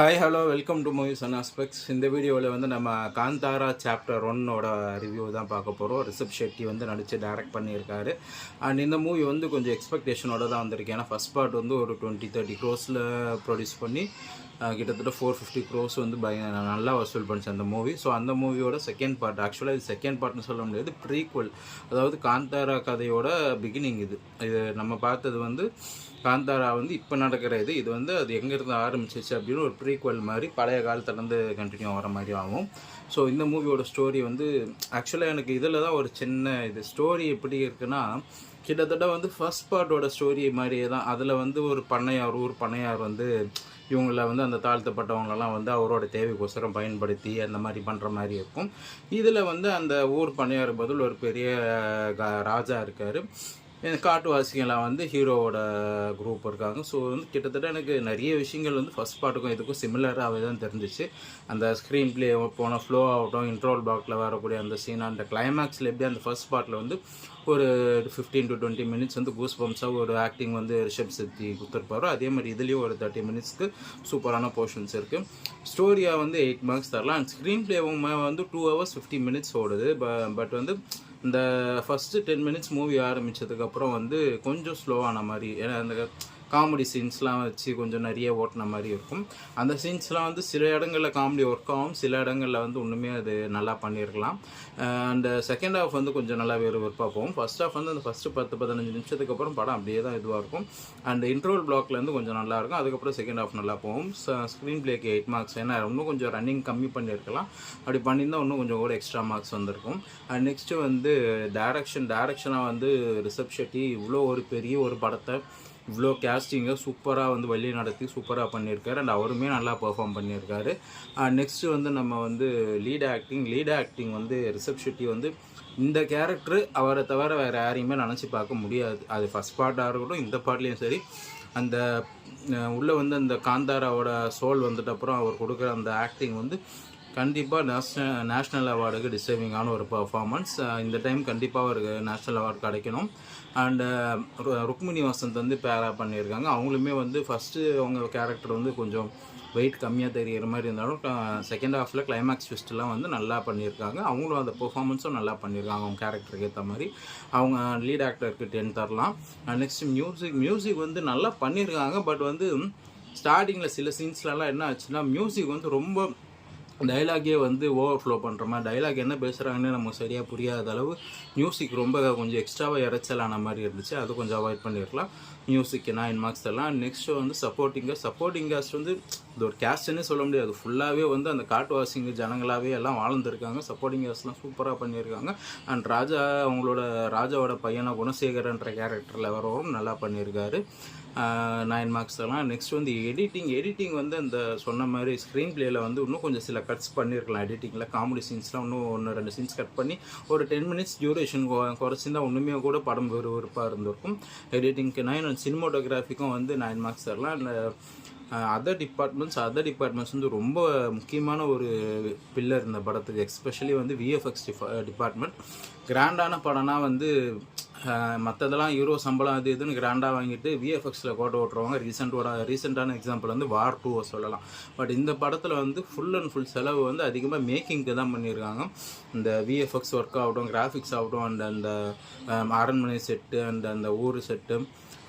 Hi hello welcome to movies and aspects இந்த வீடியோவில் வந்து நம்ம காந்தாரா சாப்டர் ஒன்னோட ரிவ்யூ தான் பார்க்க போகிறோம் ரிஷப் ஷெட்டி வந்து நடித்து டைரக்ட் பண்ணியிருக்காரு. அண்ட் இந்த மூவி வந்து கொஞ்சம் எக்ஸ்பெக்டேஷனோட தான் வந்திருக்கு. ஏன்னா ஃபஸ்ட் பார்ட் வந்து ஒரு டுவெண்ட்டி தேர்ட்டி க்ரோஸில் ப்ரொடியூஸ் பண்ணி கிட்டத்தட்ட ஃபோர் ஃபிஃப்டி க்ரோஸ் வந்து பய நல்லா வசூல் பண்ணிச்சு அந்த மூவி ஸோ அந்த மூவியோட செகண்ட் பார்ட் ஆக்சுவலாக இது செகண்ட் பார்ட்னு சொல்ல முடியாது ப்ரீக்வல் அதாவது காந்தாரா கதையோட பிகினிங் இது. இது நம்ம பார்த்தது வந்து காந்தாரா வந்து இப்போ நடக்கிற இது. இது வந்து அது எங்கேருந்து ஆரம்பிச்சிச்சு அப்படின்னு ஒரு ப்ரீக்வல் மாதிரி பழைய காலத்துலேருந்து கண்டினியூ ஆகிற மாதிரி ஆகும். ஸோ இந்த மூவியோட ஸ்டோரி வந்து ஆக்சுவலாக எனக்கு இதில் தான் ஒரு சின்ன இது. ஸ்டோரி எப்படி இருக்குன்னா கிட்டத்தட்ட வந்து ஃபர்ஸ்ட் பார்ட்டோட ஸ்டோரி மாதிரியே தான். அதில் வந்து ஒரு பண்ணையார் ஊர் பண்ணையார் வந்து இவங்கள வந்து அந்த தாழ்த்தப்பட்டவங்களெல்லாம் வந்து அவரோட தேவைக்கோசரம் பயன்படுத்தி அந்த மாதிரி பண்ணுற மாதிரி இருக்கும். இதில் வந்து அந்த ஊர் பண்ணையார் பதில் ஒரு பெரிய ராஜா இருக்கார். காட்டுவாசிகளாக வந்து ஹீரோவோட குரூப் இருக்காங்க. ஸோ வந்து கிட்டத்தட்ட எனக்கு நிறைய விஷயங்கள் வந்து ஃபஸ்ட் பார்ட்டுக்கும் இதுக்கும் சிமிலராகவே தான் தெரிஞ்சிச்சு. அந்த ஸ்க்ரீன் ப்ளே போன ஃப்ளோ ஆகட்டும் இன்ட்ரோல் பாக்கில் வரக்கூடிய அந்த சீன் அந்த கிளைமேக்ஸில் எப்படி அந்த ஃபர்ஸ்ட் பார்ட்டில் வந்து ஒரு ஃபிஃப்டீன் டு டுவெண்ட்டி மினிட்ஸ் வந்து கூஸ் பம்ப்ஸாக ஒரு ஆக்டிங் வந்து ரிஷப் சித்தி கொடுத்துருப்பாரோ. அதே மாதிரி இதுலேயும் ஒரு தேர்ட்டி மினிட்ஸ்க்கு சூப்பரான போர்ஷன்ஸ் இருக்குது ஸ்டோரியாக வந்து எயிட் மார்க்ஸ் தரலாம். அண்ட் ஸ்க்ரீன் ப்ளேவும் வந்து டூ ஹவர்ஸ் ஃபிஃப்டி மினிட்ஸ் ஓடுது. பட் வந்து இந்த ஃபஸ்ட்டு டென் மினிட்ஸ் மூவி ஆரம்பித்ததுக்கப்புறம் வந்து கொஞ்சம் ஸ்லோவான மாதிரி. ஏன்னா அந்த காமெடி சீன்ஸ்லாம் வச்சு கொஞ்சம் நிறைய ஓட்டின மாதிரி இருக்கும். அந்த சீன்ஸ்லாம் வந்து சில இடங்களில் காமெடி ஒர்க் ஆகும். சில இடங்களில் வந்து ஒன்றுமே அது நல்லா பண்ணியிருக்கலாம் அண்ட் செகண்ட் ஹாஃப் வந்து கொஞ்சம் நல்லா வேறு விருப்பாக போகும். ஃபஸ்ட் ஹாஃப் வந்து அந்த ஃபஸ்ட்டு பத்து பதினஞ்சு நிமிஷத்துக்கு அப்புறம் படம் அப்படியே தான் இதுவாக இருக்கும். அண்ட் இன்ட்ரோல் பிளாக்லேருந்து கொஞ்சம் நல்லா இருக்கும். அதுக்கப்புறம் செகண்ட் ஹாஃப் நல்லா போகும். ஸ்க்ரீன் பிளேக்கு எயிட் மார்க்ஸ் ஏன்னா இன்னும் கொஞ்சம் ரன்னிங் கம்மி பண்ணியிருக்கலாம் அப்படி பண்ணியிருந்தால் இன்னும் கொஞ்சம் கூட எக்ஸ்ட்ரா மார்க்ஸ் வந்திருக்கும். அண்ட் நெக்ஸ்ட்டு வந்து டேரக்ஷன் டேரக்ஷனாக வந்து ரிஷப் ஷெட்டி இவ்வளோ ஒரு பெரிய ஒரு படத்தை இவ்வளோ கேஸ்டிங்கை சூப்பராக வந்து வழி நடத்தி சூப்பராக பண்ணியிருக்காரு அண்ட் அவருமே நல்லா பெர்ஃபார்ம் பண்ணியிருக்காரு நெக்ஸ்ட்டு uh, வந்து நம்ம வந்து லீட் ஆக்டிங் லீட் ஆக்டிங் வந்து ரிஷப் ஷெட்டி வந்து இந்த கேரக்டர் அவரை தவிர வேறு யாரையுமே நினச்சி பார்க்க முடியாது. அது ஃபஸ்ட் பார்ட்டாக இருக்கட்டும் இந்த பாட்லேயும் சரி. அந்த uh, உள்ளே வந்து அந்த காந்தாராவோட சோல் வந்துட்டு அப்புறம் அவர் கொடுக்குற அந்த ஆக்டிங் வந்து கண்டிப்பாக நேஷ்னல் நேஷ்னல் அவார்டுக்கு டிசர்விங்கான ஒரு பர்ஃபார்மன்ஸ் இந்த டைம் கண்டிப்பாக ஒரு நேஷ்னல் அவார்டு கிடைக்கணும். அண்டு ருக்மிணி வசந்த் வந்து பேரா பண்ணியிருக்காங்க. அவங்களுமே வந்து ஃபஸ்ட்டு அவங்க கேரக்டர் வந்து கொஞ்சம் வெயிட் கம்மியாக தெரிகிற மாதிரி இருந்தாலும் செகண்ட் ஹாஃபில் கிளைமேக்ஸ் ட்விஸ்ட்லாம் வந்து நல்லா பண்ணியிருக்காங்க. அவங்களும் அந்த பெர்ஃபார்மன்ஸும் நல்லா பண்ணியிருக்காங்க. அவங்க கேரக்டருக்கு ஏற்ற மாதிரி. அவங்க லீட் ஆக்டருக்கு டென் தரலாம். நெக்ஸ்ட் மியூசிக் மியூசிக் வந்து நல்லா பண்ணியிருக்காங்க. பட் வந்து ஸ்டார்டிங்கில் சில சீன்ஸ்லலாம் என்ன ஆச்சுன்னா மியூசிக் வந்து ரொம்ப டைலாகே வந்து ஓவர் ஃப்ளோ பண்ணுற மாதிரி டைலாக் என்ன பேசுகிறாங்கன்னு நமக்கு சரியாக புரியாத அளவு மியூசிக் ரொம்ப கொஞ்சம் எக்ஸ்ட்ராவாக இறைச்சலான மாதிரி இருந்துச்சு. அது கொஞ்சம் அவாய்ட் பண்ணியிருக்கலாம் மியூசிக் நைன் மார்க்ஸ் தரலாம். நெக்ஸ்ட் வந்து சப்போர்ட்டிங்காக சப்போர்ட்டிங் காஸ்ட் வந்து இது ஒரு கேஸ்ட்னே சொல்ல முடியாது. ஃபுல்லாகவே வந்து அந்த காட்டுவாசிங்க ஜனங்களாகவே எல்லாம் வாழ்ந்துருக்காங்க. சப்போர்ட்டிங் காஸ்ட்லாம் சூப்பராக பண்ணியிருக்காங்க அண்ட் ராஜா அவங்களோட ராஜாவோட பையனை குணசேகரன்ற கேரக்டரில் வரவும் நல்லா பண்ணியிருக்காரு நைன் மார்க்ஸ் தரலாம். நெக்ஸ்ட் வந்து எடிட்டிங் எடிட்டிங் வந்து அந்த சொன்ன மாதிரி ஸ்க்ரீன் பிளேயில் வந்து இன்னும் கொஞ்சம் சில கட்ஸ் பண்ணியிருக்கலாம் எடிட்டிங்கில் காமெடி சீன்ஸ்லாம் இன்னும் ஒன்று ரெண்டு சீன்ஸ் கட் பண்ணி ஒரு டென் மினிட்ஸ் டியூரேஷன் குறைச்சிருந்தா ஒன்றுமே கூட படம் விறுவிறுப்பாக இருந்திருக்கும். எடிட்டிங்க்கு நைன் அண்ட் சினிமோட்டோகிராஃபிக்கும் வந்து நைன் மார்க்ஸ் தரலாம். And other departments other departments வந்து ரொம்ப முக்கியமான ஒரு பில்லர் இந்த படத்துக்கு. எஸ்பெஷலி வந்து விஎஃப்எக்ஸ் டிபார்ட்மெண்ட் கிராண்டான படம்னா வந்து மற்றதெல்லாம் ஹீரோ சம்பளம் அது இதுன்னு கிராண்டாக வாங்கிட்டு விஎஃப்எக்ஸில் கோட்டை ஓட்டுறவங்க ரீசெண்டோட ரீசெண்டான எக்ஸாம்பிள் வந்து வார் டூவை சொல்லலாம். பட் இந்த படத்தில் வந்து ஃபுல் அண்ட் ஃபுல் செலவு வந்து அதிகமாக மேக்கிங்க்கு தான் பண்ணியிருக்காங்க இந்த விஎஃப்எக்ஸ் ஒர்க் ஆகட்டும் கிராஃபிக்ஸ் ஆகட்டும் அண்ட் அந்த அரண்மனை செட்டு அண்ட் அந்த ஊர் செட்டு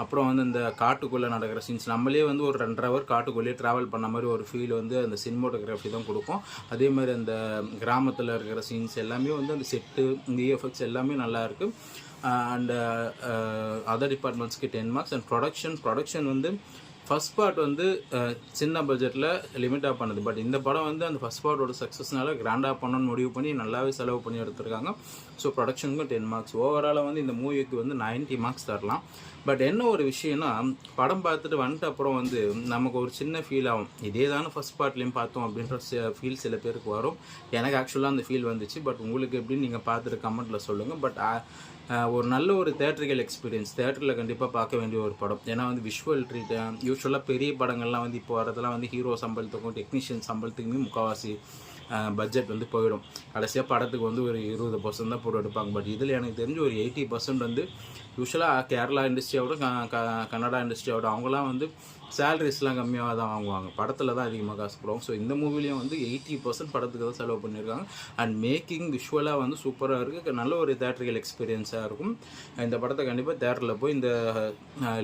அப்புறம் வந்து இந்த காட்டுக்குள்ளே நடக்கிற சீன்ஸ் நம்மளே வந்து ஒரு ரெண்டரை ஹவர் காட்டுக்குள்ளேயே ட்ராவல் பண்ண மாதிரி ஒரு ஃபீல் வந்து அந்த சினிமோட்டோகிராஃபி தான் கொடுக்கும். அதே மாதிரி அந்த கிராமத்தில் இருக்கிற சீன்ஸ் எல்லாமே வந்து அந்த செட்டு இந்த இஎஃப்எக்ஸ் எல்லாமே நல்லாயிருக்கு and and other டிபார்ட்மெண்ட்ஸ்க்கு ten marks and production production வந்து ஃபர்ஸ்ட் பார்ட் வந்து சின்ன பட்ஜெட்டில் லிமிட்டாக பண்ணுது. பட் இந்த படம் வந்து அந்த ஃபஸ்ட் பார்ட்டோட சக்ஸஸ்னால கிராண்டாக பண்ணணும்னு முடிவு பண்ணி நல்லாவே செலவு பண்ணி எடுத்திருக்காங்க. ஸோ ப்ரொடக்ஷனுக்கும் டென் மார்க்ஸ் ஓவராலாக வந்து இந்த மூவிக்கு வந்து 90 மார்க்ஸ் தரலாம். பட் என்ன ஒரு விஷயம்னா படம் பார்த்துட்டு வந்துட்டு அப்புறம் வந்து நமக்கு ஒரு சின்ன ஃபீல் ஆகும். இதே தானே ஃபர்ஸ்ட் பார்ட்லேயும் பார்த்தோம் அப்படின்ற ஃபீல் சில பேருக்கு வரும். எனக்கு ஆக்சுவலாக அந்த ஃபீல் வந்துச்சு. பட் உங்களுக்கு எப்படின்னு நீங்கள் பார்த்துட்டு கமெண்ட்டில் சொல்லுங்கள் பட் ஒரு நல்ல ஒரு தேட்டரிக்கல் எக்ஸ்பீரியன்ஸ் தேட்டரில் கண்டிப்பாக பார்க்க வேண்டிய ஒரு படம். ஏன்னா வந்து விஷுவல் ட்ரீட் யூஸ்வலாக பெரிய படங்கள்லாம் வந்து இப்போ வரதெல்லாம் வந்து ஹீரோ சம்பளத்துக்கும் டெக்னீஷியன் சம்பளத்துக்குமே முக்கால்வாசி பட்ஜெட் வந்து போயிடும். கடைசியாக படத்துக்கு வந்து ஒரு இருபது பர்சன்ட் தான் போட்டு எடுப்பாங்க. பட் இதில் எனக்கு தெரிஞ்சு ஒரு எயிட்டி பர்சன்ட் வந்து யூஸ்வலாக கேரளா இண்டஸ்ட்ரியோட கன்னடா இண்டஸ்ட்ரியோட அவங்களாம் வந்து சேலரிஸ்லாம் கம்மியாக தான் வாங்குவாங்க. படத்தில் தான் அதிகமாக காசு போடுவாங்க. ஸோ இந்த மூவிலையும் வந்து எயிட்டி பர்சன்ட் படத்துக்கு தான் செலவு பண்ணியிருக்காங்க அண்ட் மேக்கிங் விஷுவலாக வந்து சூப்பராக இருக்குது நல்ல ஒரு தேட்டரிக்கல் எக்ஸ்பீரியன்ஸாக இருக்கும். இந்த படத்தை கண்டிப்பாக தேட்டரில் போய் இந்த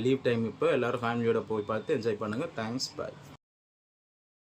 லீவ் டைம் இப்போ எல்லோரும் ஃபேமிலியோட போய் பார்த்து என்ஜாய் பண்ணுங்கள் தேங்க்ஸ் பாய்